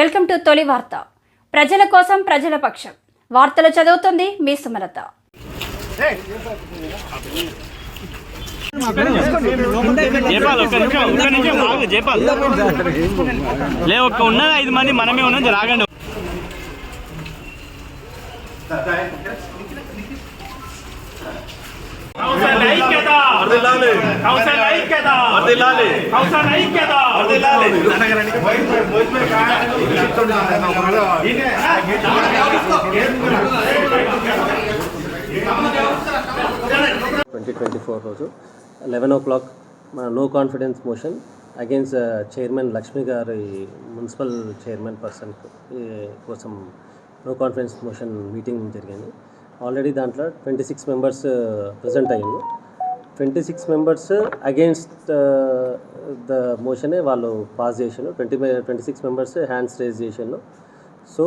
Welcome to తొలి వార్త. ప్రజల కోసం ప్రజల పక్షం. వార్తలు చదువుతుంది మీ సుమలత. లే ఒక్క ఉన్న ఐదు మంది మనమే ఉన్నాం జర ఆగండి. కౌసల్ ఐక్యత. కౌసల్ ఐక్యత. కౌసల్ ఐక్యత. ట్వంటీ ట్వంటీ ఫోర్ రోజు లెవెన్ ఓ క్లాక్ మన no confidence motion against chairman Lakshmi గారి మున్సిపల్ చైర్మన్ పర్సన్ కోసం నో కాన్ఫిడెన్స్ మోషన్ మీటింగ్ జరిగింది. ఆల్రెడీ దాంట్లో ట్వంటీ సిక్స్ మెంబర్స్ ప్రజెంట్ అయ్యింది twenty six members against the మోషనే వాళ్ళు పాస్ చేసాను twenty twenty six members hands raise చేసాను so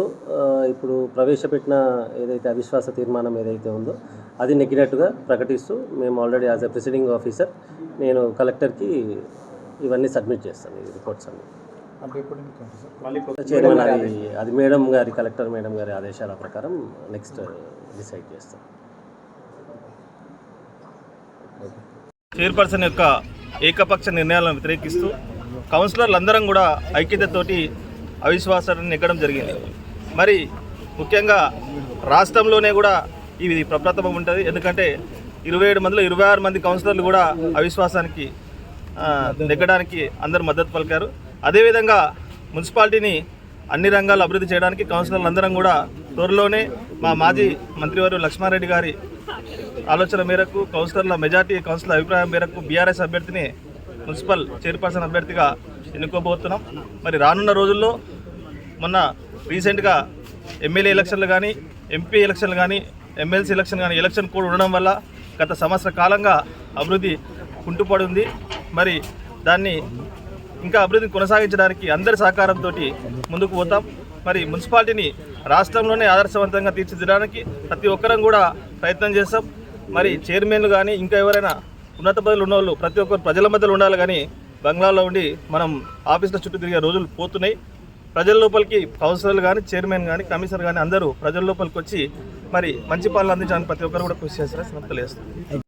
ఇప్పుడు ప్రవేశపెట్టిన ఏదైతే అవిశ్వాస తీర్మానం ఏదైతే ఉందో అది నెగ్గినట్టుగా ప్రకటిస్తూ మేము already as a presiding officer నేను కలెక్టర్కి ఇవన్నీ సబ్మిట్ చేస్తాను ఈ రిపోర్ట్స్ అన్ని. చైర్మన్ అది అది మేడం గారి కలెక్టర్ మేడం గారి ఆదేశాల ప్రకారం నెక్స్ట్ డిసైడ్ చేస్తాం చైర్పర్సన్ యొక్క ఏకపక్ష నిర్ణయాలను వ్యతిరేకిస్తూ కౌన్సిలర్లు అందరం కూడా ఐక్యతతోటి అవిశ్వాసాన్ని నెగ్గడం జరిగింది. మరి ముఖ్యంగా రాష్ట్రంలోనే కూడా ఇది ప్రప్రథమం ఉంటుంది. ఎందుకంటే ఇరవై ఏడు మందిలో ఇరవై ఆరు మంది కౌన్సిలర్లు కూడా అవిశ్వాసానికి నెగ్గడానికి అందరూ మద్దతు పలికారు. అదేవిధంగా మున్సిపాలిటీని అన్ని రంగాల్లో అభివృద్ధి చేయడానికి కౌన్సిలర్లు అందరం కూడా త్వరలోనే మా మాజీ మంత్రివారు లక్ష్మారెడ్డి గారి ఆలోచన మేరకు కౌన్సిలర్ల మెజార్టీ కౌన్సిలర్ అభిప్రాయం మేరకు బీఆర్ఎస్ అభ్యర్థిని మున్సిపల్ చైర్పర్సన్ అభ్యర్థిగా ఎన్నుకోబోతున్నాం. మరి రానున్న రోజుల్లో మొన్న రీసెంట్గా ఎమ్మెల్యే ఎలక్షన్లు కానీ ఎంపీ ఎలక్షన్లు కానీ ఎమ్మెల్సీ ఎలక్షన్ కానీ ఎలక్షన్ కోడ్ ఉండడం వల్ల గత సంవత్సర కాలంగా అభివృద్ధి కుంటుపడింది. మరి దాన్ని ఇంకా అభివృద్ధిని కొనసాగించడానికి అందరి సహకారంతో ముందుకు పోతాం. మరి మున్సిపాలిటీని రాష్ట్రంలోనే ఆదర్శవంతంగా తీర్చిదిద్దడానికి ప్రతి ఒక్కరం కూడా ప్రయత్నం చేస్తాం. మరి చైర్మన్లు కానీ ఇంకా ఎవరైనా ఉన్నత పదవులు ఉన్నవాళ్ళు ప్రతి ఒక్కరు ప్రజల మధ్యలో ఉండాలి కానీ బంగ్లాలో ఉండి మనం ఆఫీసుల చుట్టూ తిరిగే రోజులు పోతున్నాయి. ప్రజల లోపలికి కౌన్సిలర్లు కానీ చైర్మన్ కానీ కమిషనర్ కానీ అందరూ ప్రజల లోపలికి వచ్చి మరి మంచి పాలన అందించడానికి ప్రతి ఒక్కరు కూడా కృషి చేస్తారని తెలియజేస్తాం